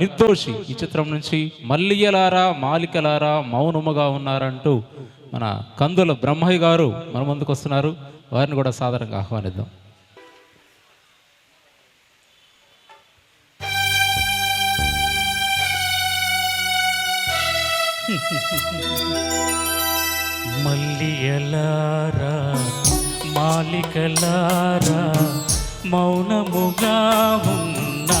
నిర్దోషి. ఈ చిత్రం నుంచి మల్లియలారా మాలికలారా మౌనముగా ఉన్నారంటూ మన కందుల బ్రహ్మయ్య గారు మన ముందుకు వస్తున్నారు. వారిని కూడా సాధారణంగా ఆహ్వానిద్దాం. మల్లియలారా మాలికలారా మౌనముగా ఉన్నా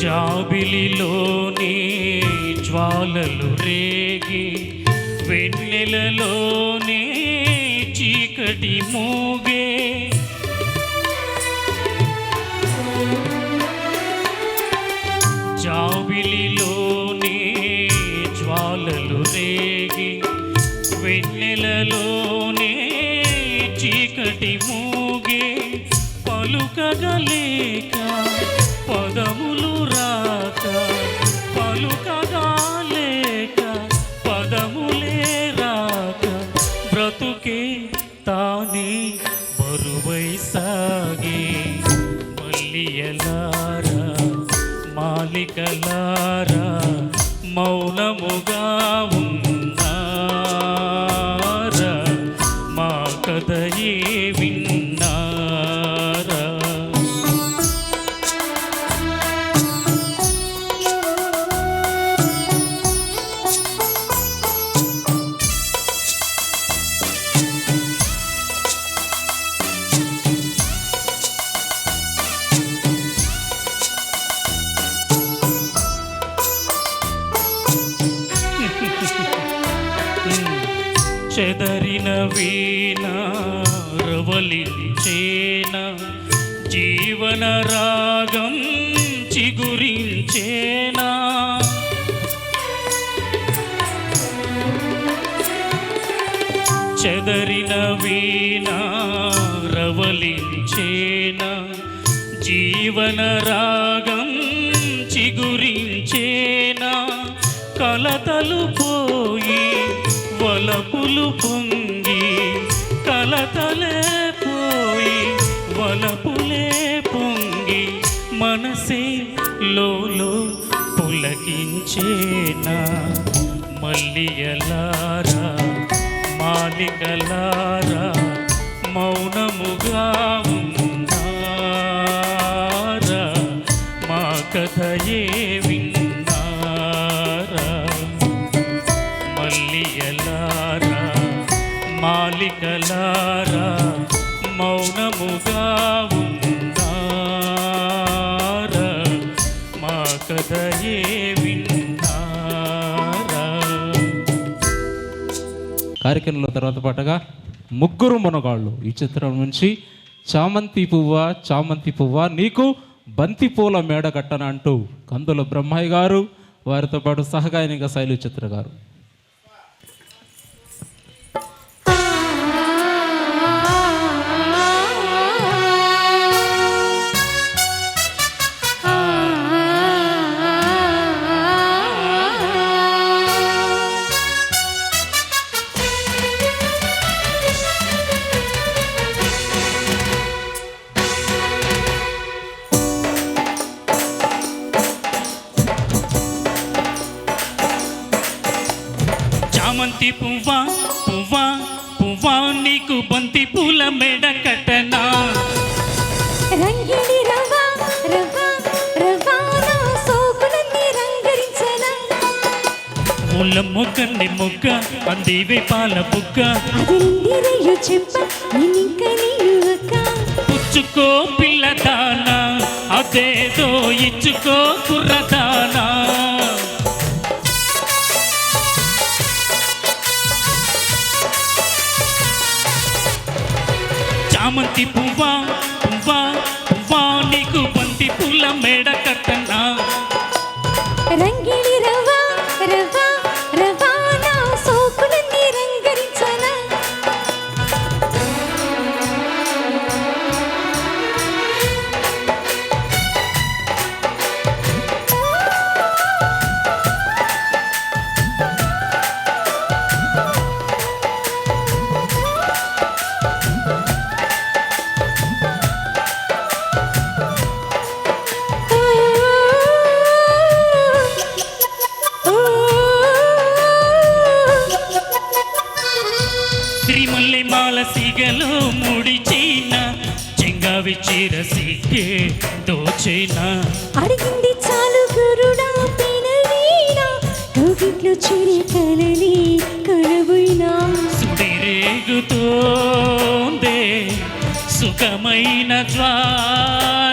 జాబిలిలోని జ్వాలలు రేగి వెన్నెలలోని చీకటి మూగే. జాబిలిలోని జ్వాలలు రేగి వెన్నెలలోని చీకటి మూగే. పలుకగలేక మల్లియలారా మాలికలారా మౌనముగా ఉంది చెదరిన వీణ రవలించేన. జీవన రాగం చిగురించేనా. చెదరిన వీణ రవలించేన. జీవన రాగం చిగురించేనా. కలతలు పో వలపులు పొంగి కలతలే పోయి వలపులే పొంగి మనసే లోలో పులకించేనా మల్లియలారా మాలికలారా మౌనముగా మల్లియలారా మాలికలారా మౌనముగా ఉన్నారా మా కథయే విన్నారా కార్యక్రమంలో తర్వాత పాటగా ముగ్గురు మునగాళ్ళు. ఈ చిత్రం నుంచి చామంతి పువ్వ చామంతి పువ్వ నీకు బంతిపూల మేడ కట్టన అంటూ కందుల బ్రహ్మయ్య గారు వారితో పాటు సహగాయనిక శైలి చిత్ర గారు చామంతి పువ్వా పువ్వా పువ్వా నీకు బంతి పూల మెడ కట్టనా? రంగిణి రవ్వ రవ్వ రవ్వ నా సోకులన్నీ రంగరించనా? ముళ్ళ మొగ్గని మొగ్గ అందివే పాల బుగ్గ. చెంప అక్క. పుచ్చుకో పిల్ల దానా అదేదో ఇచ్చుకో కుర్రదానా. చామంతి పువ్వా పువ్వా పువ్వా నీకు బంతి పుల్ల మేడ కట్టన్నా రంగిణి చెంగావి చీర సిగ్గే దోచేనా? అడిగింది చాలు గురుడా పినవీనా కౌగిట్లో చిరి కలలి కలబోయినా సుడిరేగుతోందే సుఖమైన జ్వాల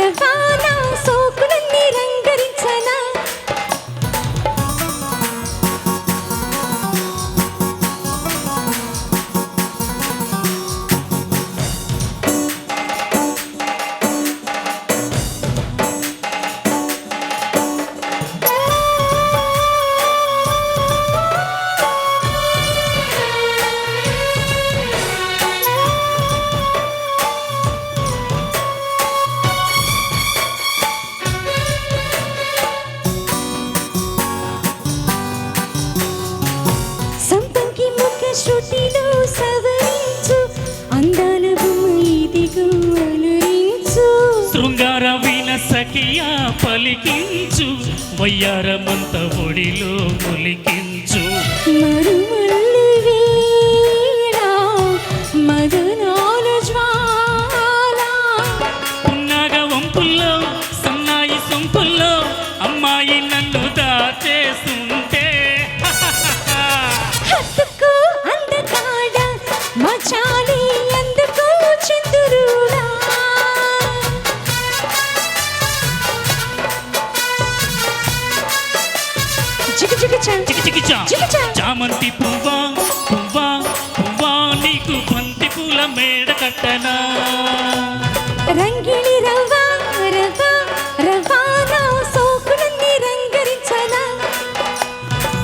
రవ్వ నా సఖియా పలికించు వయ్యారమంత ఒడిలో ములికించు. పున్నాగ వంపుల్లో సన్నాయి సొంపుల్లో అమ్మాయి నన్ను దాచేస్తుంటే. హత్తుకు చామంతి పువ్వా పువ్వా పువ్వా నీకు బంతి పూల మేడ కట్టనా? రంగిణి రవ్వ రవ్వ రవ్వ నా సోకులన్నీ రంగరించనా?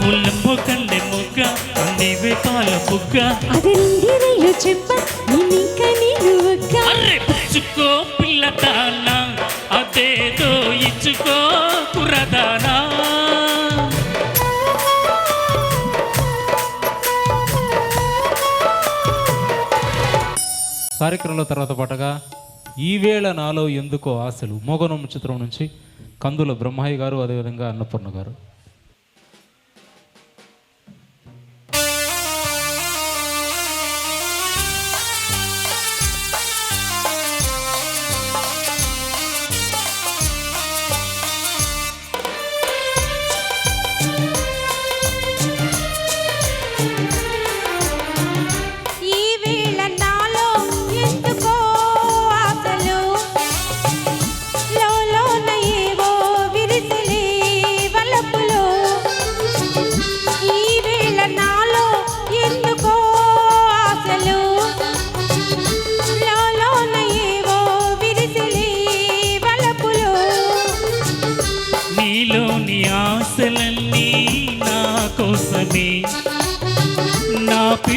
ముల్లెమ్మో కందె మొగ్గ పాల బుగ్గ. అదిరిందిరయ్యో చెప్ప కార్యక్రమాల తర్వాత పాటగా ఈవేళ నాలో ఎందుకో ఆశలు మోగనం చిత్రం నుంచి కందుల బ్రహ్మయ్య గారు అదేవిధంగా అన్నపూర్ణ గారు.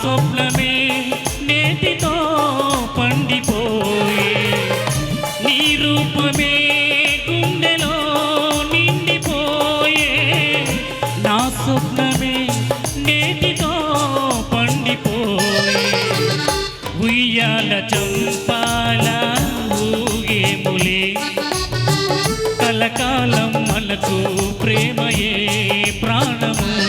స్వప్నమే నేటితో పండిపోయి. నీ రూపమే గుండెలో నిండిపోయే. నా స్వప్నమే నేటితో పండిపోయి. ఉయ్యాల చంపాల ఊగేములే కలకాలం మనకు ప్రేమయే ప్రాణము.